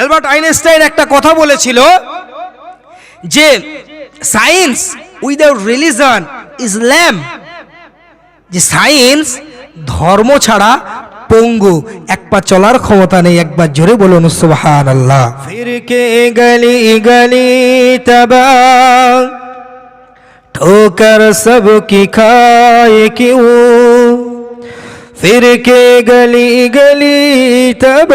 Albert Einstein একটা কথা বলেছিল যে science without religion is lame যে সায়েন্স ধর্ম ছাড়া পঙ্গু এক পা চলার ক্ষমতা নেই একবার জোরে বলুন সুবহান আল্লাহ ফিরকে গলি গলি তবা ठोकर सबकी खाए क्यों फिर के गली गली तब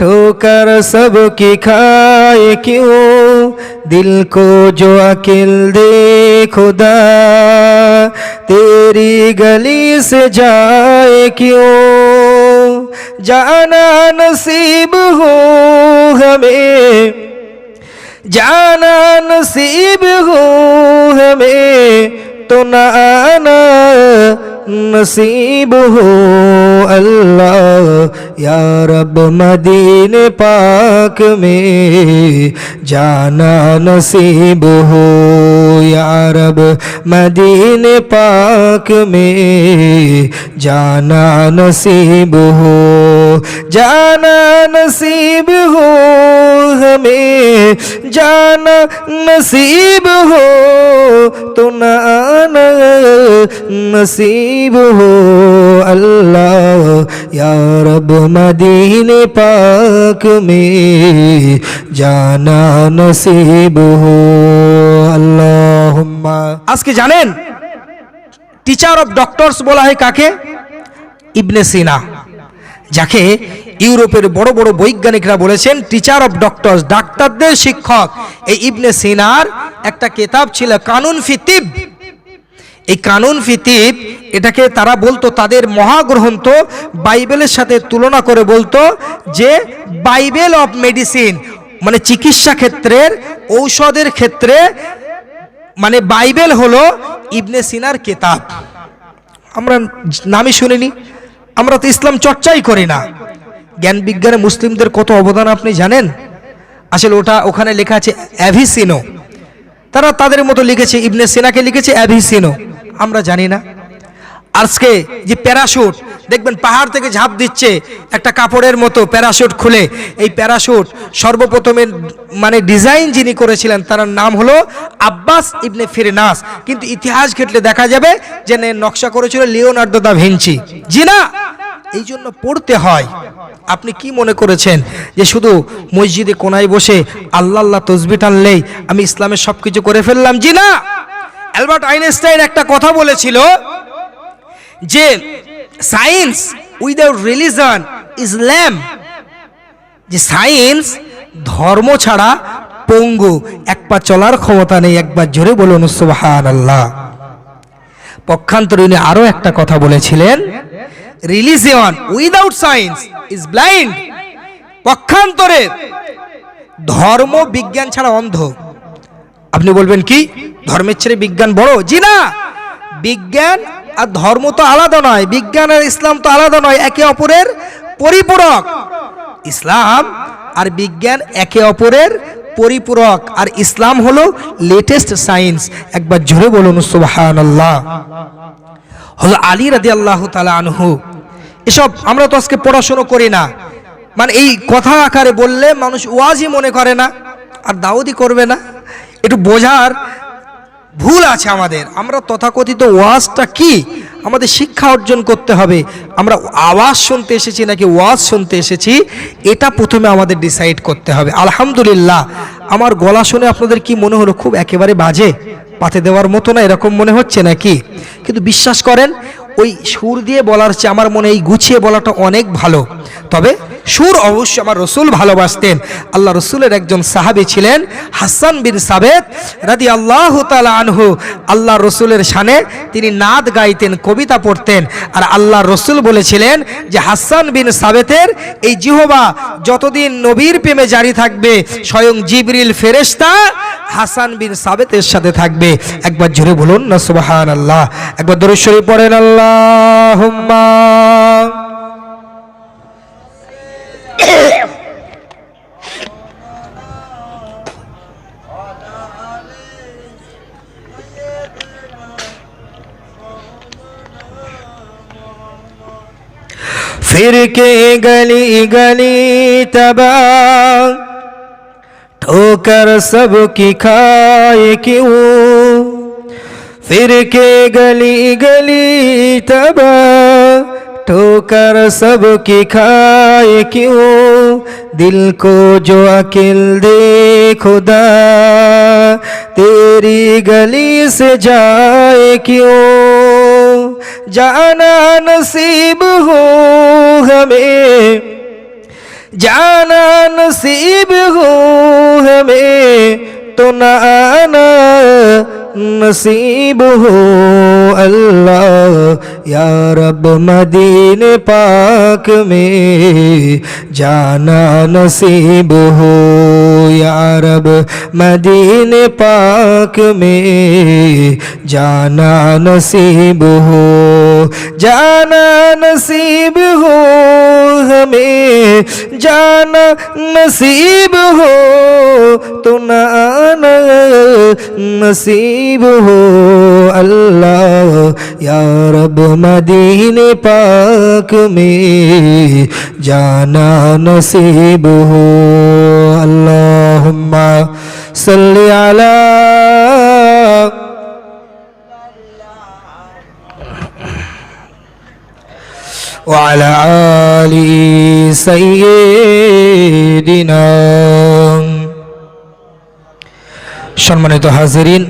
ٹھوکر سب کی کھائے کیوں؟ دل کو جو عقل دے خدا، تیری گلی سے جائے کیوں؟ جانا نصیب ہو ہمیں، جانا نصیب ہو ہمیں۔ न आना नसीब हो अल्लाह या रब मदीने पाक में जाना नसीब हो یا رب، مدین پاک میں جانا نصیب ہو، جانا نصیب ہو ہمیں، جانا نصیب ہو، تو نانا نصیب ہو۔ اللہ یا رب، مدین پاک میں جانا نصیب ہو۔ আজকে জানেন? টিচার অফ ডক্টরস বলা হয় কাকে? ইবনে সিনা। যাকে ইউরোপের বড় বড় বৈজ্ঞানিকরা বলেছেন টিচার অফ ডক্টরস ডাক্তারদের শিক্ষক। এই ইবনে সিনার একটা কেতাব ছিল, কানুন ফিতিব এই কানুন ফিতিব এটাকে তারা বলতো, তাদের মহাগ্রন্থ বাইবেলের সাথে তুলনা করে বলতো যে, বাইবেল অফ মেডিসিন মানে চিকিৎসা ক্ষেত্রের, ঔষধের ক্ষেত্রে মানে বাইবেল হলো ইবনে সিনার কেতাব। আমরা নামই শুনিনি, আমরা তো ইসলাম চর্চাই করি না। জ্ঞান বিজ্ঞানে মুসলিমদের কত অবদান আপনি জানেন? আসলে ওটা ওখানে লেখা আছে অ্যাভিসিনো। তারা তাদের মতো লিখেছে, ইবনে সিনাকে লিখেছে অ্যাভিসিনো। আমরা জানি না। আজকে যে প্যারাশুট, দেখবেন পাহাড় থেকে ঝাঁপ দিচ্ছে, একটা কাপড়ের মতো প্যারাশুট খুলে। এই প্যারাশুট সর্বপ্রথমে মানে ডিজাইন যিনি করেছিলেন, তার নাম হলো আব্বাস ইবনে ফিরনাস। কিন্তু ইতিহাস ঘেটলে দেখা যাবে যে নকশা করেছিল লিওনার্দো দা ভিঞ্চি। জি না? এই জন্য পড়তে হয়। আপনি কি মনে করেছেন যে শুধু মসজিদে কোনায় বসে আল্লাহ আল্লাহ তসবি টানলেই আমি ইসলামের সব কিছু করে ফেললাম? জি না? অ্যালবার্ট আইনস্টাইন একটা কথা বলেছিল যে science without religion is lame যে সায়েন্স ধর্ম ছাড়া পঙ্গু, এক পা চলার ক্ষমতা নেই একবার জোরে বলুন সুবহান আল্লাহ পক্ষান্তরে উনি আরও একটা কথা বলেছিলেন religion without science is blind পক্ষান্তরে, ধর্ম বিজ্ঞান ছাড়া অন্ধ। আপনি বলবেন কি? ধর্মের ছেড়ে বিজ্ঞান বড়? জি না। বিজ্ঞান আর ধর্ম তো আলাদা নয় বিজ্ঞান আর ইসলাম তো আলাদা নয়, একে অপরের পরিপূরক। ইসলাম আর বিজ্ঞান একে অপরের পরিপূরক, আর ইসলাম হলো লেটেস্ট সায়েন্স একবার জোরে বলুন সুবহান আল্লাহ হলো আলী রাদি আল্লাহ তালা আনহু, এসব আমরা তো আজকে পড়াশুনো করি না। মানে এই কথা আকারে বললে মানুষ ওয়াজই মনে করে না, আর দাউদি করবে না। একটু বোঝার ভুল আছে আমাদের। আমরা তথাকথিত ওয়াজটা কি? আমাদের শিক্ষা অর্জন করতে হবে। আমরা আওয়াজ শুনতে এসেছি নাকি ওয়াজ শুনতে এসেছি? এটা প্রথমে আমাদের ডিসাইড করতে হবে। আলহামদুলিল্লাহ, আমার গলা শুনে আপনাদের কি মনে হলো? খুব একেবারে বাজে। পাতে দেওয়ার মতো না, এরকম মনে হচ্ছে নাকি? কিন্তু বিশ্বাস করেন, ওই সুর দিয়ে বলার চেয়ে আমার মনে এই গুছিয়ে বলাটা অনেক ভালো। তবে সুর অবশ্যই আমার রসুল ভালোবাসতেন। আল্লাহ রসুলের একজন সাহাবি ছিলেন হাসান বিন সাবেদ রাদি আল্লাহ তালা আনহু। আল্লাহ রসুলের সানে তিনি নাদ গাইতেন, কবিতা পড়তেন। আর আল্লাহ রসুল বলেছিলেন যে হাসান বিন সাবেতের এই জিহবা যতদিন নবীর প্রেমে জারি থাকবে, স্বয়ং জিবরিল ফেরেশতা হাসান বিন সাবেতের সাথে থাকবে। একবার জোরে বলুন না সুবাহান আল্লাহ একবার দরশ্বরী পড়েন আল্লাহ کی گلی گلی تباہ ٹھوکر سب کی کھائے کیوں؟ پھر کے گلی گلی تباہ ٹھوکر سب کی کھائے کیوں؟ دل کو جو عقل دے خدا، تیری گلی سے جائے کیوں؟ جانا نصیب ہو ہمیں، جانا نصیب ہو ہمیں، تو نہ آنا نصیب ہو۔ اللہ، یا رب مدین پاک میں جانا نصیب ہو، یا رب مدین پاک میں جانا نصیب ہو۔ जाना नसीब हो हमें जाना नसीब हो तो न आना नसीब हो अल्लाह या रब मदीने पाक में जाना नसीब हो अल्लाहुम्मा सल्ली अला وعلى آل سيدنا সম্মানিত হাজিরিন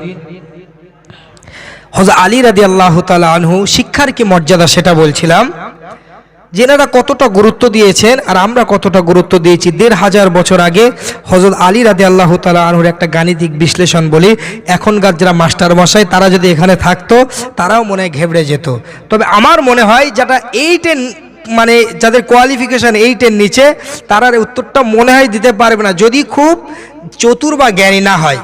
হজরত আলী রাদি আল্লাহ আনহু শিক্ষার কি মর্যাদা সেটা বলছিলাম যেনারা কতটা গুরুত্ব দিয়েছেন আর আমরা কতটা গুরুত্ব দিয়েছি? দেড় হাজার বছর আগে হজরত আলী রাদি আল্লাহ তালা আনহুর একটা গাণিতিক বিশ্লেষণ বলি, এখনকার যারা মাস্টার মশাই তারা যদি এখানে থাকতো, তারাও মনে হয় ঘেবড়ে যেত। তবে আমার মনে হয় যেটা এইটের মানে যাদের কোয়ালিফিকেশান এইটের নিচে, তারা উত্তরটা মনে হয় দিতে পারবে না। যদি খুব চতুর বা জ্ঞানী না হয়।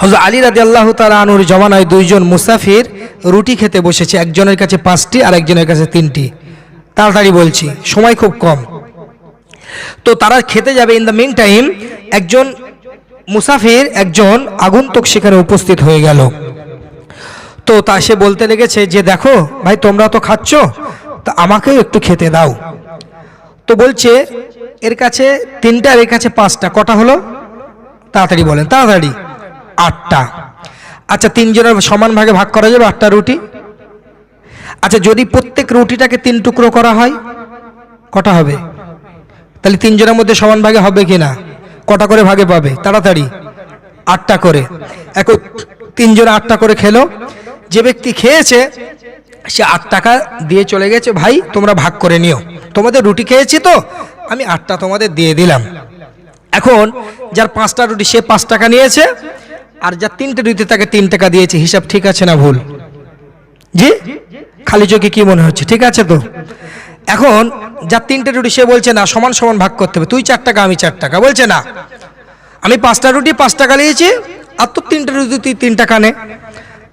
হজরত আলী রাজি আল্লাহ আনুর জমানায় দুইজন মুসাফির রুটি খেতে বসেছে, একজনের কাছে পাঁচটি আর একজনের কাছে তিনটি। তাড়াতাড়ি বলছি, সময় খুব কম। তো তারা খেতে যাবে ইন দ্য মেন টাইম একজন মুসাফির, একজন আগন্তুক সেখানে উপস্থিত হয়ে গেল। তো তা সে বলতে লেগেছে যে, দেখো, ভাই, তোমরা তো খাচ্ছ, তা আমাকেও একটু খেতে দাও। তো বলছে, এর কাছে, তিনটা এর কাছে পাঁচটা, কটা হলো? তাড়াতাড়ি বলেন, তাড়াতাড়ি, আটটা। আচ্ছা তিনজনের সমান ভাগে ভাগ করা যাবে আটটা রুটি? আচ্ছা যদি প্রত্যেক রুটিটাকে তিন টুকরো করা হয়, কটা হবে? তাহলে তিনজনের মধ্যে সমান ভাগে হবে কি না? কটা করে ভাগে পাবে? তাড়াতাড়ি। আটটা করে। এখন তিনজন আটটা করে খেলো। যে ব্যক্তি খেয়েছে, সে আট টাকা দিয়ে চলে গেছে, ভাই, তোমরা ভাগ করে নিও। তোমাদের রুটি খেয়েছি তো? আমি আটটা তোমাদের দিয়ে দিলাম। এখন যার পাঁচটা রুটি, সে পাঁচ টাকা নিয়েছে, আর যার তিনটে রুটি, তাকে তিন টাকা দিয়েছে। হিসাব ঠিক আছে না ভুল? জি? খালি চোখে কি মনে হচ্ছে? ঠিক আছে তো? এখন যার তিনটে রুটি সে বলছে না, সমান সমান ভাগ করতে হবে। তুই চার টাকা, আমি চার টাকা, বলছে না। আমি পাঁচটা রুটি, পাঁচ টাকা নিয়েছি, আর তোর তিনটে রুটি, তুই তিন টাকা নে।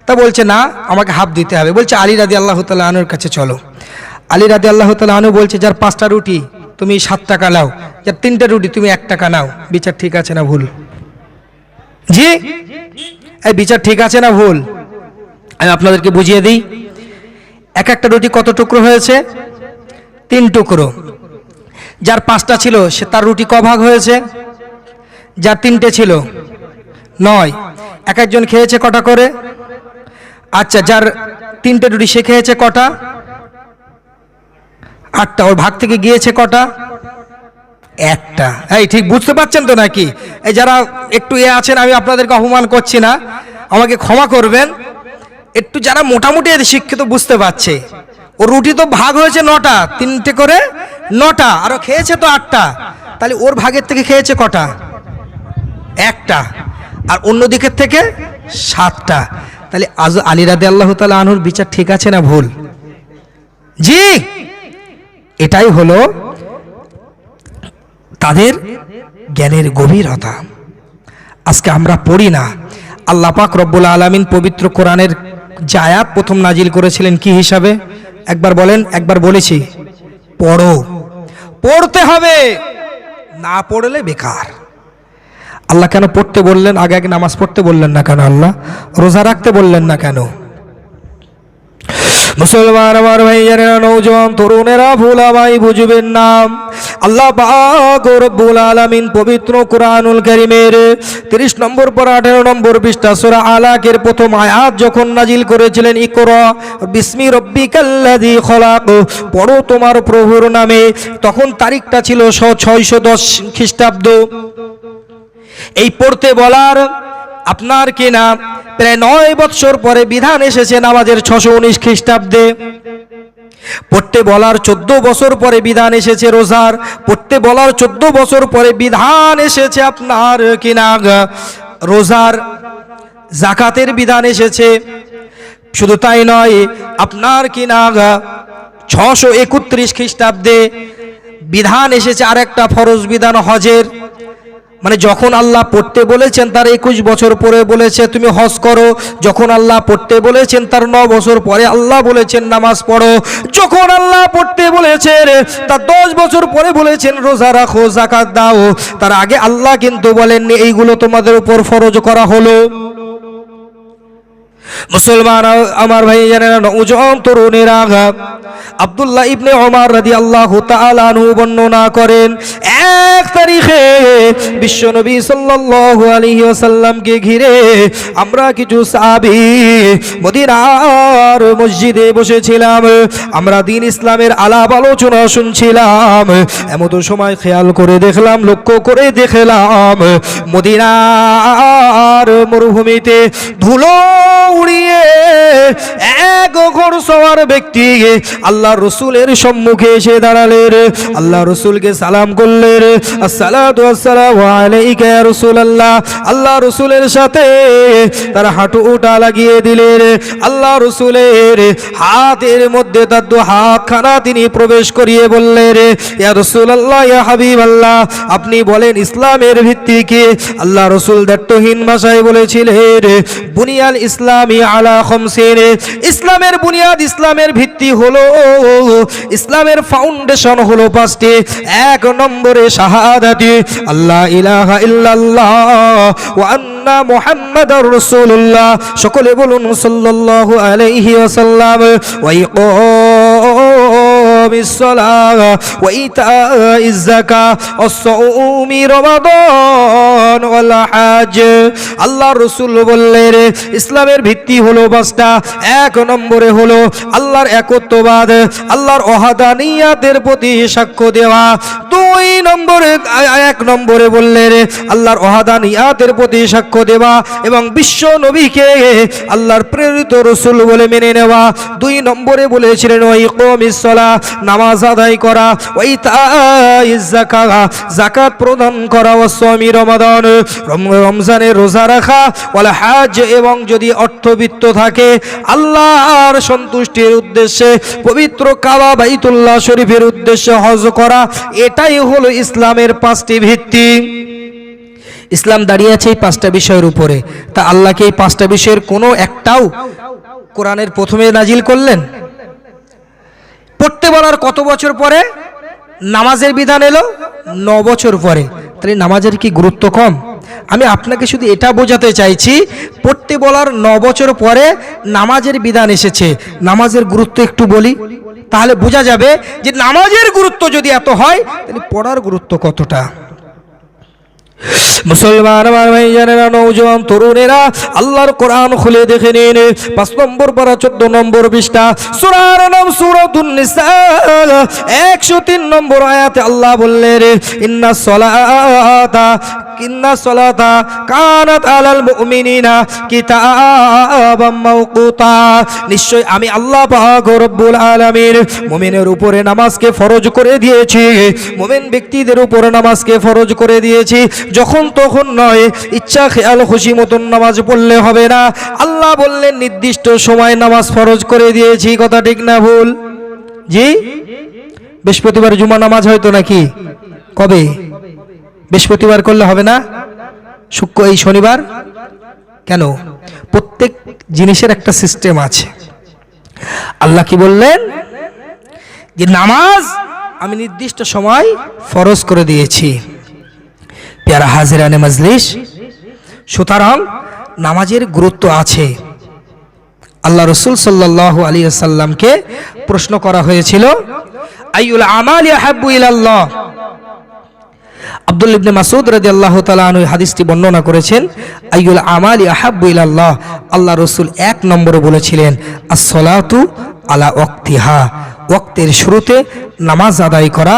তা বলছে, না, আমাকে হাফ দিতে হবে। বলছে, আলী রাদি আল্লাহ তাল্লাহ আনুর কাছে চলো। আলী রাদি আল্লাহ তাল্লাহ আনু বলছে, যার পাঁচটা রুটি তুমি সাত টাকা নাও, যার তিনটে রুটি তুমি এক টাকা নাও। বিচার ঠিক আছে না ভুল? জি? এই বিচার ঠিক আছে না ভুল? আমি আপনাদেরকে বুঝিয়ে দিই। এক একটা রুটি কত টুকরো হয়েছে? তিন টুকরো। যার পাঁচটা ছিল, সে তার রুটি ক ভাগ হয়েছে। যার তিনটে ছিল, নয়। এক একজন খেয়েছে কটা করে? আচ্ছা যার তিনটে রুটি সে খেয়েছে কটা? আটটা। ওর ভাগ থেকে গিয়েছে কটা? একটা। এই, ঠিক বুঝতে পারছেন তো নাকি? এই, যারা একটু এ আছেন, আমি আপনাদেরকে অপমান করছি না। আমাকে ক্ষমা করবেন। একটু যারা মোটামুটি শিক্ষিত বুঝতে পারছে। ও রুটি তো ভাগ হয়েছে নটা, তিনটে করে নটা আরও খেয়েছে তো আটটা। তাহলে ওর ভাগের থেকে খেয়েছে কটা? একটা। আর অন্য দিকের থেকে সাতটা। তাহলে আজ আলী রাদে আল্লাহ তালা আনুর বিচার ঠিক আছে না ভুল? জি! এটাই হলো তাদের জ্ঞানের গভীরতা। আজকে আমরা পড়ি না। আল্লাহ পাক রব্বুল আলমিন পবিত্র কোরআনের জায়াত প্রথম নাজিল করেছিলেন কি হিসাবে? একবার বলেন, একবার বলেছি। পড়ো। পড়তে হবে। না পড়লে বেকার। আল্লাহ কেন পড়তে বললেন? আগে আগে নামাজ পড়তে বললেন না কেন আল্লাহ? রোজা রাখতে বললেন না কেন? মুসলমান আমার ভাইয়ারেরা নৌজওয়ান তরুণেরা ভুলামাই বুঝবেন না। আল্লাহ রব্বুল আলামিন পবিত্র কোরআনুল কারীমের 30 নম্বর পর 18 নম্বর পৃষ্ঠা সূরা আলাকের প্রথম আয়াত যখন নাজিল করেছিলেন, ইকরা বিসমি রব্বিকাল্লাযী খলাক, পড়ো তোমার প্রভুর নামে। তখন তারিখটা ছিল 610 খ্রিস্টাব্দ। এই পড়তে বলার আপনার কি না প্রায় নয় বৎসর পরে বিধান এসেছে নামাজের ছশো উনিশ খ্রিস্টাব্দে। পড়তে বলার চোদ্দ বছর পরে বিধান এসেছে রোজার। পড়তে বলার চোদ্দ বছর পরে বিধান এসেছে আপনার কি কিনা রোজার। জাকাতের বিধান এসেছে। শুধু তাই নয়, আপনার কি কিনা ছশো একত্রিশ খ্রিস্টাব্দে বিধান এসেছে আরেকটা ফরজ বিধান হজের। মানে যখন আল্লাহ পড়তে বলেছেন তার একুশ বছর পরে বলেছে, তুমি হজ করো। যখন আল্লাহ পড়তে বলেছেন তার ন বছর পরে আল্লাহ বলেছেন, নামাজ পড়ো। যখন আল্লাহ পড়তে বলেছেন, তার দশ বছর পরে বলেছেন, রোজা রাখো, জাকাত দাও। তার আগে আল্লাহ কিন্তু বলেননি, এইগুলো তোমাদের উপর ফরজ করা হলো। মুসলমান আমার ভাই জানেন তরুণেরা, আব্দুল্লাহ ইবনে ওমর রাদিয়াল্লাহু তাআলা আনহু বর্ণনা করেন, এক তারিখে বিশ্বনবী সাল্লাল্লাহু আলাইহি ওয়াসাল্লামকে ঘিরে আমরা কিছু সাহাবী মদিনার মসজিদে বসেছিলাম, আমরা দিন ইসলামের আলাপ আলোচনা শুনছিলাম এমন সময় খেয়াল করে দেখলাম, লক্ষ্য করে দেখলাম মদিনার মরুভূমিতে ধুলো উড়িয়ে এক ঘোড় সওয়ার ব্যক্তি আল্লাহ রসুলের সম্মুখে এসে দাঁড়ালেন। আল্লাহ রসুলকে সালাম করলেন। আলাইকা আল্লাহ রসুলের সাথে তার হাঁটু উটা লাগিয়ে দিলেন। আল্লাহ রসুলের হাতের মধ্যে তার দু হাতখানা তিনি প্রবেশ করিয়ে বললেন, ইয়া রাসূলুল্লাহ, ইয়া হাবিবাল্লাহ, আপনি বলেন ইসলামের ভিত্তি কি? আল্লাহ রসুল দায়িত্বহীন ভাষায় বলেছিলেন, বুনিয়াল ইসলামী আলা খমসিন। ইসলামের বুনিয়াদ, ইসলামের ভিত্তি হলো, ইসলামের ফাউন্ডেশন হলো পাঁচটি। এক নম্বরে শাহাদাতি আল্লাহ ইলাহা ইল্লাল্লাহ ওয়া আন্না মুহাম্মাদার রাসূলুল্লাহ। সকলে বলুন সাল্লাল্লাহু আলাইহি ওয়াসাল্লাম। ওয়া إقام الصلاة وإيتاء الزكاة والصوم رمضان والحج আল্লাহ রসুল বললেন ইসলামের ভিত্তি হলো পাঁচটা এক নম্বরে হলো আল্লাহর একত্ববাদ আল্লাহর অহাদানিয়াতের প্রতি সাক্ষ্য দেওয়া দুই নম্বরে এক নম্বরে বললেন আল্লাহর অহাদানিয়াতের প্রতি সাক্ষ্য দেওয়া এবং বিশ্ব নবীকে আল্লাহর প্রেরিত রসুল বলে মেনে নেওয়া দুই নম্বরে বলেছিলেন ওই কমিসলা নামাজ আদায় করা ওই জাকা জাকাত প্রদান করা ও স্বামী রমাদান, রম- রমজানের রোজা রাখা, ওয়াল হাজ এবং যদি অর্থবিত্ত থাকে, আল্লাহর সন্তুষ্টির উদ্দেশ্যে, পবিত্র কাবা বাইতুল্লাহ শরীফের উদ্দেশ্যে হজ করা, এটাই হলো ইসলামের পাঁচটি ভিত্তি। ইসলাম দাঁড়িয়ে আছে এই পাঁচটা বিষয়ের উপরে। তা আল্লাহকে এই পাঁচটা বিষয়ের কোনো একটাও কোরআনের প্রথমে নাজিল করলেন? পড়তে বলার কত বছর পরে? নামাজের বিধান এলো ন বছর পরে। তাহলে নামাজের কি গুরুত্ব কম? আমি আপনাকে শুধু এটা বোঝাতে চাইছি, পড়তে বলার ন বছর পরে নামাজের বিধান এসেছে। নামাজের গুরুত্ব একটু বলি। তাহলে বোঝা যাবে যে নামাজের গুরুত্ব যদি এত হয়, তাহলে পড়ার গুরুত্ব কতটা? মুসলমান আমার ভাইজানেরা, নৌজওয়ান তরুণেরা, আল্লাহর কোরআন খুলে দেখে নিন। পাঁচ নম্বর পারা, চোদ্দ নম্বর পৃষ্ঠা। সুরার নাম সুরাতুন একশো তিন নম্বর আয়াতে আল্লাহ বললেন, ইন্না সলাতা আলাল আমি আল্লাহ উপরে নামাজকে ফরজ করে দিয়েছি। মুমিন ব্যক্তিদের উপরে নামাজকে ফরজ করে দিয়েছি। যখন তখন নয়, ইচ্ছা, খেয়াল, খুশি মতন নামাজ পড়লে হবে না। আল্লাহ বললেন, নির্দিষ্ট সময় নামাজ ফরজ করে দিয়েছি, কথা ঠিক না ভুল? জি? বৃহস্পতিবার জুমা নামাজ হয়তো নাকি? কবে? বৃহস্পতিবার করলে হবে না? শুক্র, এই শনিবার? কেন? প্রত্যেক জিনিসের একটা সিস্টেম আছে। আল্লাহ কি বললেন? যে নামাজ আমি নির্দিষ্ট সময় ফরজ করে দিয়েছি। পেয়ারা হাজিরানে মজলিস সুতরাং নামাজের গুরুত্ব আছে। আল্লাহ রসুল সাল্লাহ আলী সাল্লামকে প্রশ্ন করা হয়েছিল আইউল আমাল হাব্বু ইলাল্লাহ? আব্দুল ইবনে মাসুদ রাজি আল্লাহ তালু হাদিসটি বর্ণনা করেছেন আইউল আমাল আহাব্বু আল্লাহ রসুল এক নম্বরে বলেছিলেন আসলাতু আলা ওয়াক্তিহা। ওয়াক্তের শুরুতে নামাজ আদায় করা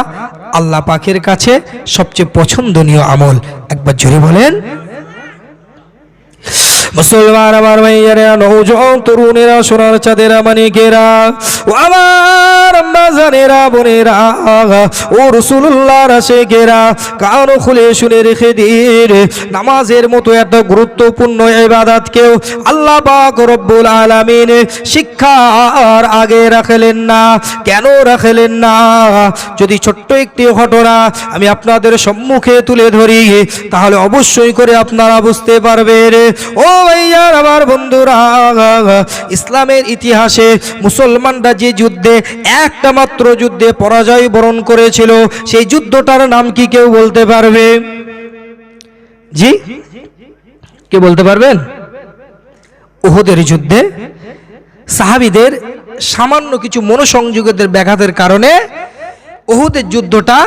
আল্লাহ পাখের কাছে সবচেয়ে পছন্দনীয় আমল। একবার জোরে বলেন। মুসলমান আমার ভাইয়ারা নৌজন তরুণেরা সোনার চাঁদেরা মানিকেরা ও আমার আম্মাজানেরা বোনেরা, ও রসুল্লাহ রাশেকেরা, কানো খুলে শুনে রেখে দিন। নামাজের মতো এত গুরুত্বপূর্ণ এবাদাতকেও আল্লাহ পাক আলামিন শিক্ষার আগে রাখলেন না। কেন রাখলেন না? যদি ছোট্ট একটি ঘটনা আমি আপনাদের সম্মুখে তুলে ধরি, তাহলে অবশ্যই করে আপনারা বুঝতে পারবেন। ও ভাইয়ার আমার বন্ধুরা, ইসলামের ইতিহাসে মুসলমানরা যে যুদ্ধে একটা মাত্র যুদ্ধে পরাজয় বরণ করেছিল, সেই যুদ্ধটার নাম কি কেউ বলতে পারবে? জি? কে বলতে পারবেন? উহুদের যুদ্ধে সাহাবিদের সামান্য কিছু মনোসংযোগের ব্যাঘাতের কারণে ওহুদের যুদ্ধটা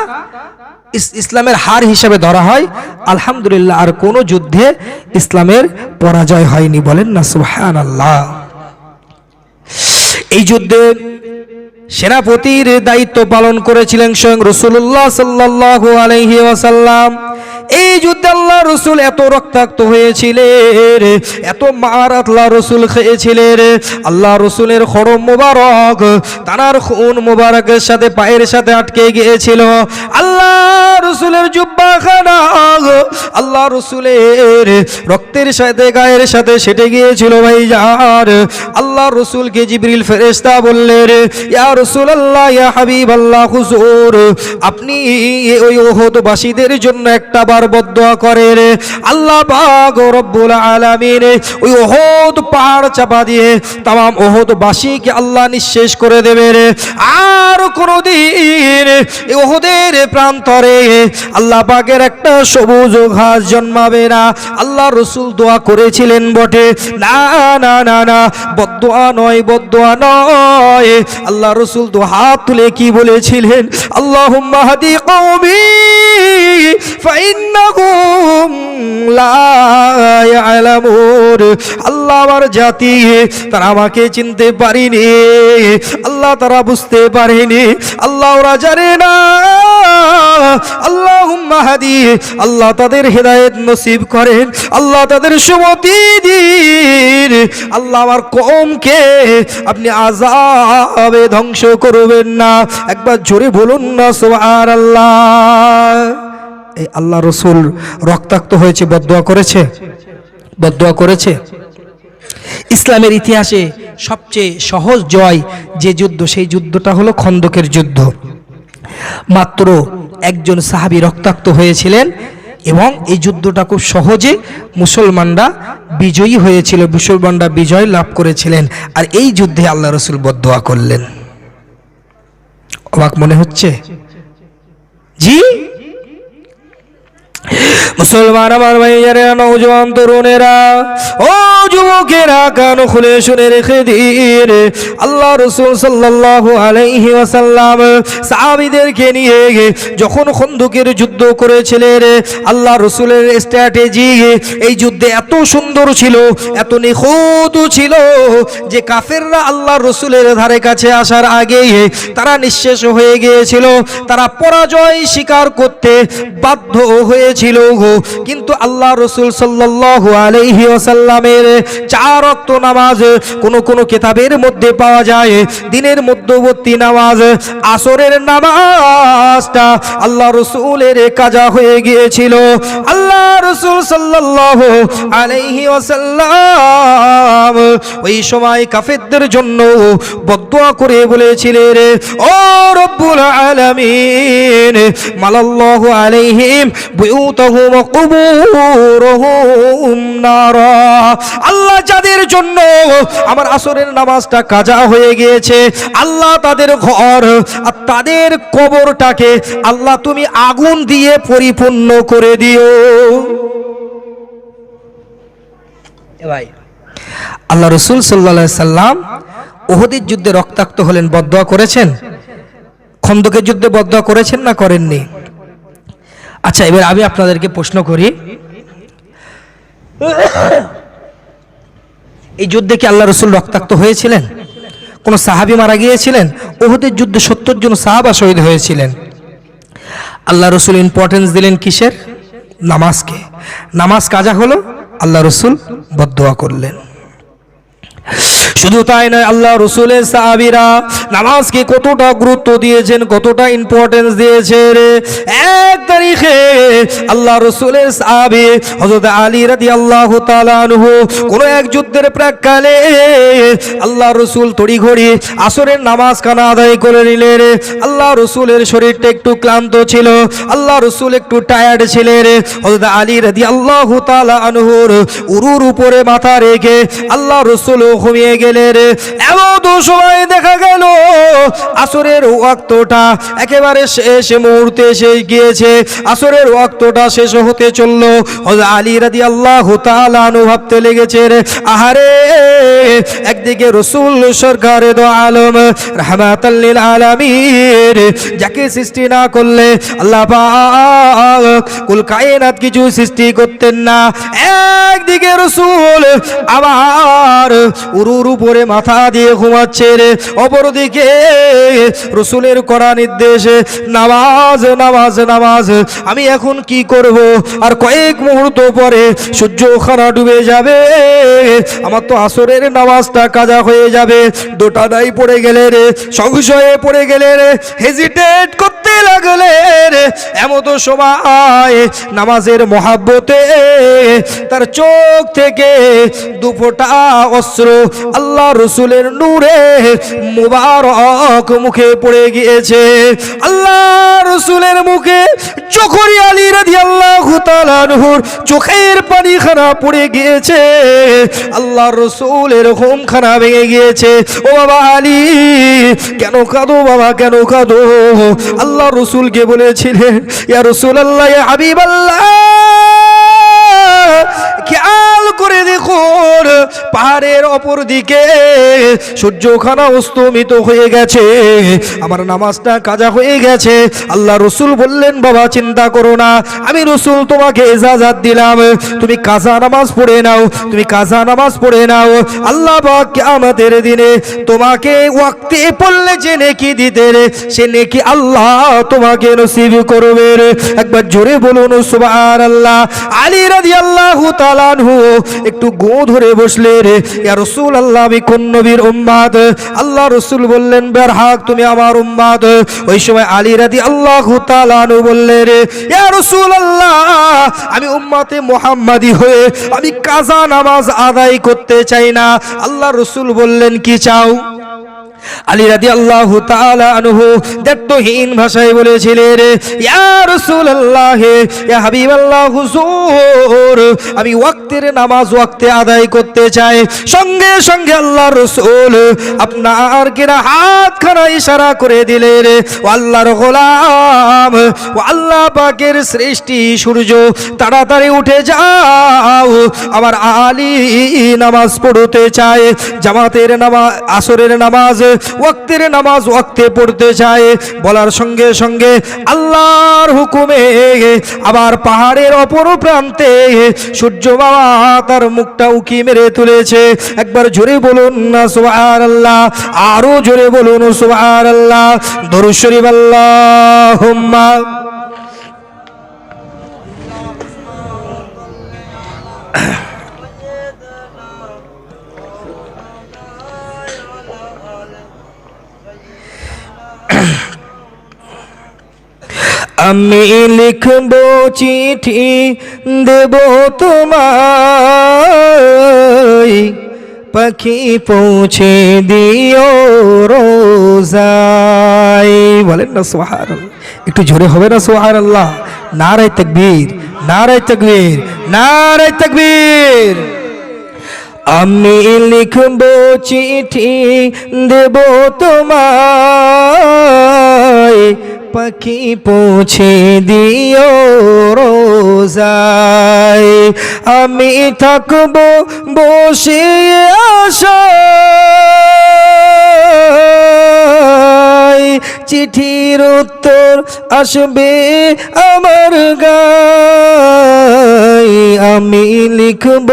ইসলামের হার হিসাবে ধরা হয়। আলহামদুলিল্লাহ, আর কোনো যুদ্ধে ইসলামের পরাজয় হয়নি বলেন না সুহান আল্লাহ এই যুদ্ধে সেনাপতির দায়িত্ব পালন করেছিলেন স্বয়ং রসুল্লাহ সাল্লাহ আলহি ওয়াসাল্লাম। এই যুদ্ধে আল্লাহ রসুল এত রক্তাক্ত হয়েছিলেন, এত মার আল্লাহ রসুল খেয়েছিলেন। আল্লাহ রসুলের খরম মোবারক, তানার খুন মোবারকের সাথে পায়ের সাথে আটকে গিয়েছিল। আল্লাহ রসুলের জুব্বা আল্লাহ রসুলের রক্তের সাথে, গায়ের সাথে সেটে গিয়েছিল ভাই যার। আল্লাহ জিবরিল ফেরেস্তা বললেন, ইয়া রসুল আল্লাহ ইয়া হাবিব আল্লাহ হুজুর, আপনি ওই ওহদবাসীদের জন্য একটা বার বদোয়া করে রে আল্লাহ পাক রব্বুল আলামিন ওই ওহদ পাহাড় চাপা দিয়ে তাম, ওহদবাসীকে আল্লাহ নিঃশেষ করে দেবে রে আর কোনোদিন ওহদের প্রান্তরে আল্লাহ পাকের একটা সবুজ ঘাস জন্মাবে না। আল্লাহ রসুল দোয়া করেছিলেন বটে। না না না না বদোয়া নয় বদোয়া নয়। আল্লাহ রসুল দু হাত তুলে কি বলেছিলেন? আল্লাহ মাহাদি কৌমি আল্লাহ আমার জাতি, তারা আমাকে চিনতে পারিনি। আল্লাহ তারা বুঝতে পারেনি। আল্লাহ ওরা জানে না। আল্লাহ হাদি। আল্লাহ তাদের হেদায়েত নসিব করেন। আল্লাহ তাদের সুমতি দিন। আল্লাহ আমার কমকে আপনি আজাবে ধ্বংস করবেন না। একবার জোরে বলুন না সোহার আল্লাহ এই আল্লাহ রসুল রক্তাক্ত হয়েছে বদোয়া করেছে? বদোয়া করেছে? ইসলামের ইতিহাসে সবচেয়ে সহজ জয় যে যুদ্ধ, সেই যুদ্ধটা হলো খন্দকের যুদ্ধ। মাত্র একজন সাহাবি রক্তাক্ত হয়েছিলেন এবং এই যুদ্ধটা খুব সহজে মুসলমানরা বিজয়ী হয়েছিল, মুসলমানরা বিজয় লাভ করেছিলেন। আর এই যুদ্ধে আল্লাহ রসুল বদোয়া করলেন। অবাক মনে হচ্ছে? জি? মুসলমান আমার তরুণেরা। ও যুবকেরা, কান খুলে শুনে রেখে দিন। আল্লাহ রসুল সাল্লাল্লাহু আলাইহি ওয়াসাল্লাম সাহাবীদেরকে নিয়ে যখন খন্দুকের যুদ্ধ করেছিলেন, আল্লাহ রসুলের স্ট্র্যাটেজি এই যুদ্ধে এত সুন্দর ছিল, এত নিখুঁত ছিল যে কাফেররা আল্লাহ রসুলের ধারে কাছে আসার আগেই তারা নিঃশেষ হয়ে গিয়েছিল, তারা পরাজয় স্বীকার করতে বাধ্য হয়েছিল গো। কিন্তু আল্লাহ রসুল সাল্লাল্লাহু আলাইহি ওয়াসাল্লামের চার অক্ত নামাজ কোন কোন কিতাবের মধ্যে পাওয়া যায়। দিনের মধ্যবর্তী নামাজ, আসরের নামাজটা আল্লাহ রসুলের কাজা হয়ে গিয়েছিল। আল্লাহ রসুল সাল্লাল্লাহু আলাইহি ওয়াসাল্লাম ওই সময় কাফেরদের জন্য বদুয়া করে বলেছিলেন, ও রব্বুল আলামিন, মালাল্লাহু আলাইহিম, বুয়ুতাহুম আল্লাহ যাদের জন্য আমার আসরের নামাজটা কাজা হয়ে গিয়েছে, আল্লাহ তাদের ঘর আর তাদের কবরটাকে আল্লাহ তুমি আগুন দিয়ে পরিপূর্ণ করে দিও। ভাই, আল্লাহ রসুল সাল্লা সাল্লাম ওহদির যুদ্ধে রক্তাক্ত হলেন, বদয়া করেছেন? খন্দকের যুদ্ধে বদয়া করেছেন না করেননি? আচ্ছা এবার আমি আপনাদেরকে প্রশ্ন করি। এই যুদ্ধে কি আল্লাহ রসুল রক্তাক্ত হয়েছিলেন? কোন সাহাবি মারা গিয়েছিলেন? ওহদের যুদ্ধে সত্তর জন সাহাবা শহীদ হয়েছিলেন। আল্লাহ রসুল ইম্পর্টেন্স দিলেন কিসের? নামাজকে। নামাজ কাজা হলো? আল্লাহ রসুল বদোয়া করলেন। শুধু তাই নয়, আল্লাহ রসুলের সাহাবিরা নামাজকে কতটা গুরুত্ব দিয়েছেন, কতটা ইম্পর্টেন্স দিয়েছেন। এক তারিখে আল্লাহ রসুলের সাহাবি হজরত আলী রাদি আল্লাহ তালানহু কোন এক যুদ্ধের প্রাককালে আল্লাহ রসুল তড়ি ঘড়ি আসরের নামাজ কানা আদায় করে নিলেন। আল্লাহ রসুলের শরীরটা একটু ক্লান্ত ছিল, আল্লাহ রসুল একটু টায়ার্ড ছিলেন। হজরত আলী রাদি আল্লাহ তালা তালানহুর উরুর উপরে মাথা রেখে আল্লাহ রসুল ঘুমিয়ে গেলেন এমন সময় দেখা গেল, আসরের ওয়াক্তটা একেবারে শেষ মুহূর্তে এসে গিয়েছে। আসরের ওয়াক্তটা শেষ হতে চলল। আলী রাদিয়াল্লাহু তাআলা আনহু ভাবতে লেগেছে আহারে, একদিকে রসুল সরকার আলম, রাহমাতাল লিল আলামিন, যাকে সৃষ্টি না করলে আল্লাহ কুল কায়নাত কিছু সৃষ্টি করতেন না। একদিকে রসুল আবার উরুর উপরে মাথা দিয়ে ঘুমাচ্ছে রে। অপরদিকে রসুলের করা নির্দেশ, নামাজ নামাজ নামাজ। আমি এখন কি করব? আর কয়েক মুহূর্ত পরে সূর্য খানা ডুবে যাবে। আমার তো আসরের নামাজটা কাজা হয়ে যাবে। দুটা নাই পড়ে গেলে রে, সংশয়ে পড়ে গেলে রে হেজিটেট করতে লাগলে রে। এমন সময় নামাজের মহাব্বতে তার চোখ থেকে দুপোটা অস্ত্র আল্লাহ রসুলের নূরে মুবারক মুখে পড়ে গিয়েছে। আল্লাহ রসুলের মুখে যখনই আলী রাধি আল্লাহ চোখের পানি খানা পড়ে গিয়েছে। আল্লাহ রসুলের হোম খানা ভেঙে গিয়েছে। ও বাবা আলী, কেন কাঁদো বাবা, কেন কাঁদো? আল্লাহ রসুলকে বলেছিলেন, ইয়া রসুল আল্লাহ হাবিব আল্লাহ দেখুন পাহাড়ের অপর দিকে সূর্যখানা অস্তমিত হয়ে গেছে, আমার নামাজটা কাজা হয়ে গেছে। আল্লাহ রসুল বললেন, বাবা, চিন্তা করো না, আমি রসুল তোমাকে এজাজাত দিলাম। তুমি কাজা নামাজ পড়ে নাও, তুমি কাজা নামাজ পড়ে নাও। আল্লাহ পাক আমাদের দিনে তোমাকে ওয়াক্তে পড়লে যে নেকি দিতে রে, সে নেকি আল্লাহ তোমাকে নসিব করবে একবার জোরে বলুন, সুবহানাল্লাহ। আলী রাদিয়াল্লাহু তাআলাহু একটু গো ধরে বসলে রে রাসূল আল্লাহ আমি কোন নবীর উম্মাদ? আল্লাহ রসুল বললেন, বের হাক, তুমি আমার উম্মাদ। ওই সময় আলী আল্লাহ লালু বললে রে রসুল আল্লাহ আমি উম্মাতে মোহাম্মাদি হয়ে, আমি কাজা নামাজ আদায় করতে চাই না। আল্লাহ রসুল বললেন, কি চাও? আলী রাদি আল্লাহ আনহু দায়িত্বহীন ভাষায় বলেছিলেন আমি ওয়াক্তের নামাজ ওয়াক্তে আদায় করতে চাই। সঙ্গে সঙ্গে আল্লাহ রসুল আপনার কিনা হাত খানা ইশারা করে দিলেন, ও আল্লাহর গোলাম, ও আল্লাহ পাকের সৃষ্টি সূর্য, তাড়াতাড়ি উঠে যাও, আমার আলী নামাজ পড়তে চায়। জামাতের নামাজ আসরের নামাজ ওয়াক্তের নামাজ ওয়াক্তে পড়তে চায় বলার সঙ্গে সঙ্গে আল্লাহর হুকুমে আবার পাহাড়ের অপর প্রান্তে সূর্য বাবা তার মুখটা উকি মেরে তুলেছে। একবার জোরে বলুন না সুবহান আল্লাহ আরও জোরে বলুন সুবহান আল্লাহ দরুদ শরীফ, আল্লাহুম্মা। আমি লিখব চিঠি, দেব তোমায়। পাখি পৌঁছে দিও রোজাই বলেন না সোহার একটু জোরে হবে না সোহার আল্লাহ নারায় তকবীর নারায় তকবীর নারায় তকবীর। আমি লিখব চিঠি দেব তোমায়। পাখি পৌঁছে দিও রোজায়। আমি থাকব বসে আশায়। চিঠির উত্তর আসবে আমার গায় আমি লিখব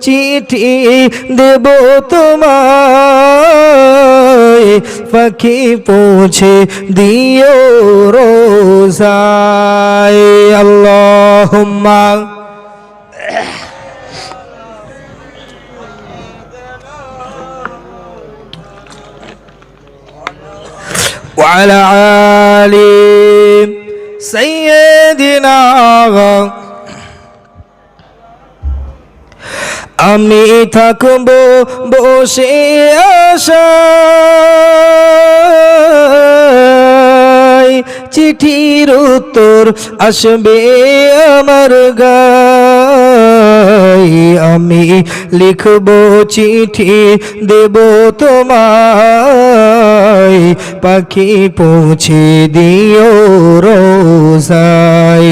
চিঠি দেব তোমায় পাখি পৌঁছে দিও রোজায় আল্লাহুম্মা وعلى آل সৈয়দিনা আমি থাকব বসে আশা। চিঠির উত্তর আসবে আমার গা। লিখব চিঠি দেব তোমায়। পাখি পৌঁছে দিও রোজাই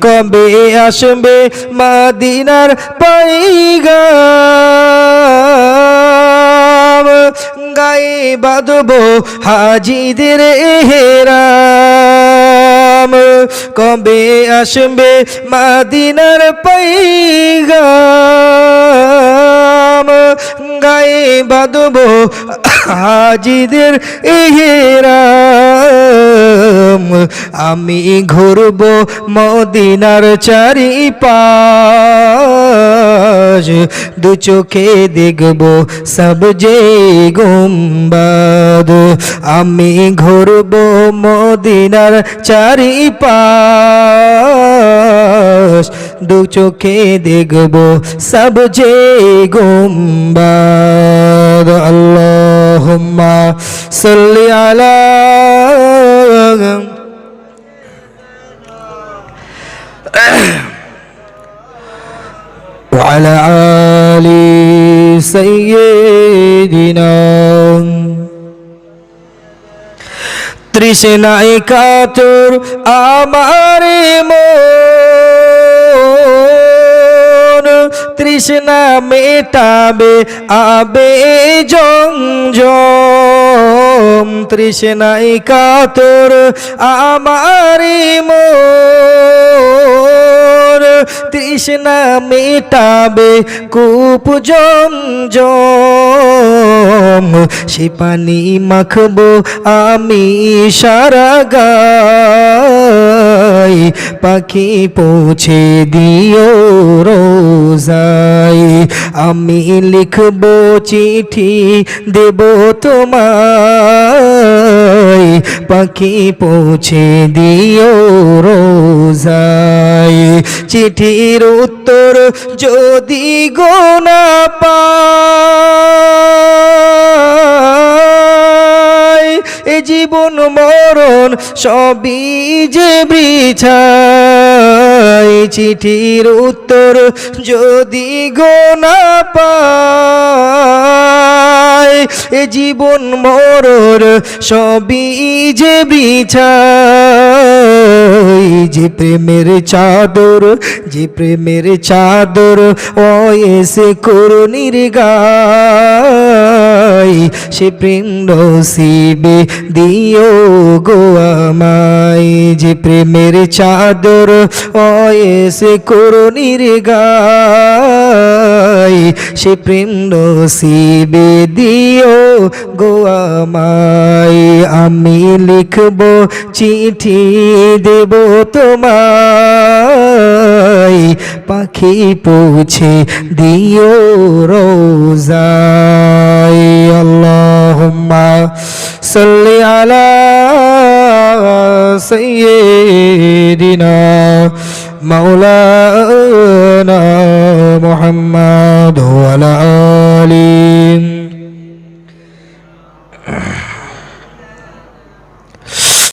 কবে আসবে মাদিনার পাইগা গায়ে বাঁধব হাজিদের হেরাম। কবে আসবে মাদিনার পাইগাম গায়ে বাঁধব হাজিদের হেরাম আমি ঘুরব মদিনার চারি পাজ দু চোখে দেখব সব যে গুম্বাদ। আমি ঘুরব মদিনার চারি পাশ দু চোখে দেখব সব যে গুম্বাদ আল্লাহুম্মা সাল্লি আলা وعلى آل سيدنا তৃষ্ণায় কাতর আমার মন তৃষ্ণা মেটাবে আবে জম তৃষ্ণায় কাতর আমার মন তৃষ্ণা মেটাবে কূপ জম জম সে পানি মাখবো আমি সারা গাই পাখি পৌঁছে দিও রোজাই আমি লিখব চিঠি, দেব তোমায়। পাখি পৌঁছে দিও রোজাই চিঠির উত্তর যদি গোনা পায় এ জীবন মরণ সবই যে বৃছায় চিঠির উত্তর যদি গোনা পায় এ জীবন মরণ সবই যে বৃছায় যে প্রেমের চাদর যে প্রেমের চাদর ও এসে করুণীর গায়, সে প্রেম নসিবে দিও গো আমায়। যে প্রেমের চাদর ও এসে করুণীর গায়, সে প্রেম নসিবে দিও গো আমায়। আমি লিখব চিঠি দেব তোমায়। পাখি পৌঁছে দিও রোজায়। আল্লাহুম্মা সাল্লি আলা সাইয়্যিদিনা মাওলানা মুহাম্মদ ওয়া আলা